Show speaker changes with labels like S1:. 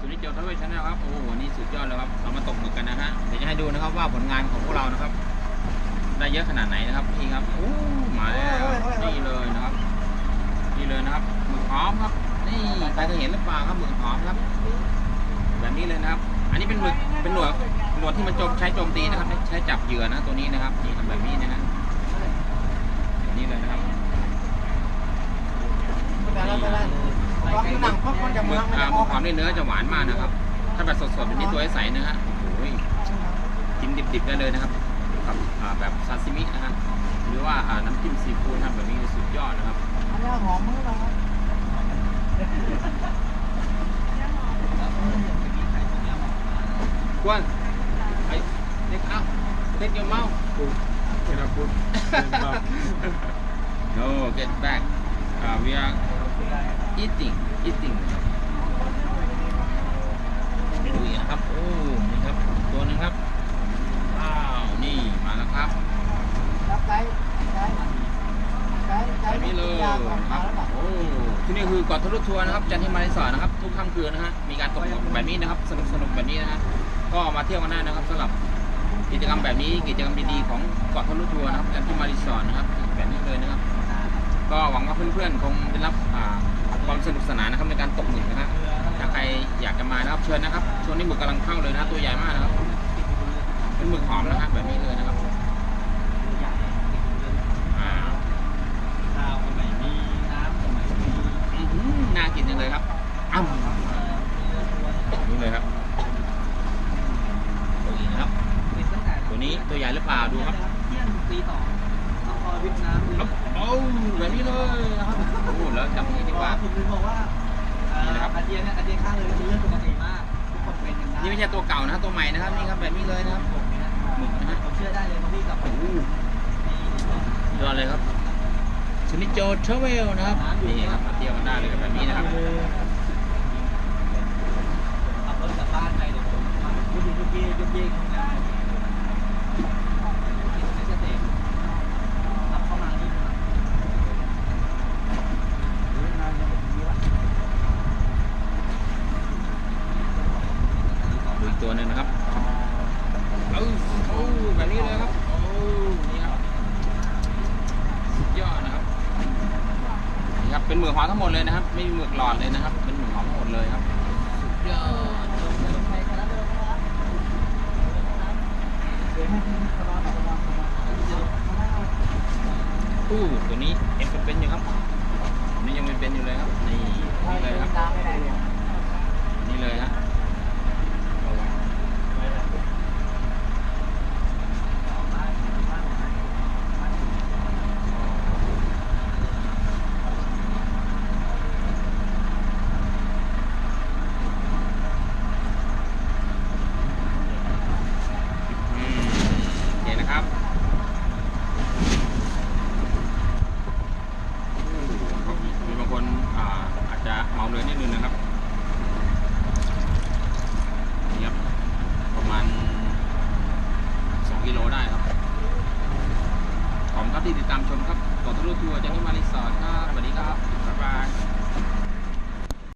S1: สุนิจโจทเวชแนลครับ โอ้โหนี่สุดยอดเลยครับเรามาตกหมึกกันนะฮะ เดี๋ยวจะให้ดูนะครับว่าผลงานของพวกเรานะครับ ได้เยอะขนาดไหนนะครับพี่ครับโอ้มาแล้วนี่เลยนะครับ นี่เลยนะครับหมึกหอมครับ นี่ใครเคยเห็นหรือเปล่าครับหมึกหอมครับ แบบนี้เลยนะครับ อันนี้เป็นหมึก เป็นหนวดหนวดที่มันโจมใช้โจมตีนะครับ ใช้จับเหยื่อนะตัวนี้นะครับ นี่ทำแบบนี้นะฮะแบบนี้เลยนะครับ
S2: แต่ละแต่ละตอนหนังพวกคนจะ
S1: หมึ
S2: เมือกงมัน
S1: อ่า
S2: จะ
S1: ห
S2: อ
S1: มึ
S2: อกก
S1: หอมในเนื้อจะหวานมากนะครับ ถ้าแบบสดๆแบบนี้ตัวใสๆนะฮะโอ้ยกินดิบๆได้เลยนะครับกับอ่าแบบซาซิมินะฮะหรือว่าอ่าน้ำจิ้มซีฟู้ดทำแบบนี้สุดยอดนะครับ
S2: อันนี้หอมมือเรา
S1: กวนไอ้เด็กเอ้าเด็กยังเมา
S3: Can I put them back?
S1: no get back uh, we are eating eating นะครับไปดูอีกนะครับโอ้นี่ครับตัวหนึงครับว้าวนี่มาแล้วครับ
S2: แล้วไกด์ไกด์ไกด์ไก
S1: แบบ
S2: ด์
S1: นี้เลย
S2: ยาก่อน
S1: ค
S2: มา
S1: รับ
S2: แล้วป่ะ
S1: โอ้ที่นี่คือเกาะทะลุทัวร์นะครับจันทิมารีสอร์ทนะครับทุกค่ำคืนนะฮะมีการตกหมึกแบบนี้นะครับสนุกสนุกแบบนี้นะฮะก็มาเที่ยวกันได้นะครับสำหรับกิจกรรมแบบนี้กิจกรรมดีๆของเกาะทะลุทัวร์นะครับจันทิมารีสอร์ทนะครับแบบนี้เลยนะครับก็หวังว่าเพื่อนๆคงได้รับอ่า ความสนุกสนานนะครับในการตกหมึกนะฮะถ้าใครอยากจะมานะครับเชิญนะครับช่วงนี้หมึกกำลังเข้าเลยนะตัวใหญ่มากนะครับเป็นหมึกหอมนะฮะแบบนี้เลยนะครับอ่า
S4: ข้าวก็ไม่มีน้ำก็ไม่มี
S1: อื้อหือน่ากินจังเลยครับอ้ำนี่เลยครับตัวนี้นะครับ
S4: ติดตั้งแต่
S1: ตัวนี้ตัวใหญ่หรือเปล่าดูครับ
S4: เที่ยงตีต่อต้องคอยวิทน้ำ
S1: ครับโอ้แบบนี้เลยนะครับโอ้แล้วจับนี้ดีกว่า
S4: คุณถึงบอกว่าอาเจียนเนี่ยอาเจียนข้างเลยเป็นเรื่องปกติมากทุกคนเป็นกันได้
S1: นี่ไม่ใช่ตัวเก่านะตัวใหม่นะครับนี่ครับแบบนี้เลยนะครับ
S4: ผมเนี่ย
S1: หมึกนะฮะ
S4: ผมเชื่อได้เลยเพราะพี่กับผม
S1: โอ้ยอดเลยครับชนิดโจทราเวลนะครับนี่ครับมาเที่ยวกันได้เลยแบบนี้นะครับ
S4: ขับรถกลับบ้านไปเดี๋ยวผมมายุบยุบเย่ยุบเย่ข้างหน้าไม่ใช่เตะขับเข้ามานี่ครับ
S1: ดูอีกตัวหนึ่งนะครับเอ้าโอ้แบบนี้เลยครับโอ้นี่ครับสุดยอดนะครับนี่ครับ เป็นหมึกหอมทั้งหมดเลยนะครับ ไม่มีหมึกหลอดเลยนะครับ เป็นหมึกหอมทั้งหมดเลยครับยอดอู้ตัวนี้เอ็มเป็นๆอยู่ครับ ที่ติดตามชมครับขอทะลุทัวร์จันทมารีสอร์ทครับสวัสดีครับบ๊ายบาย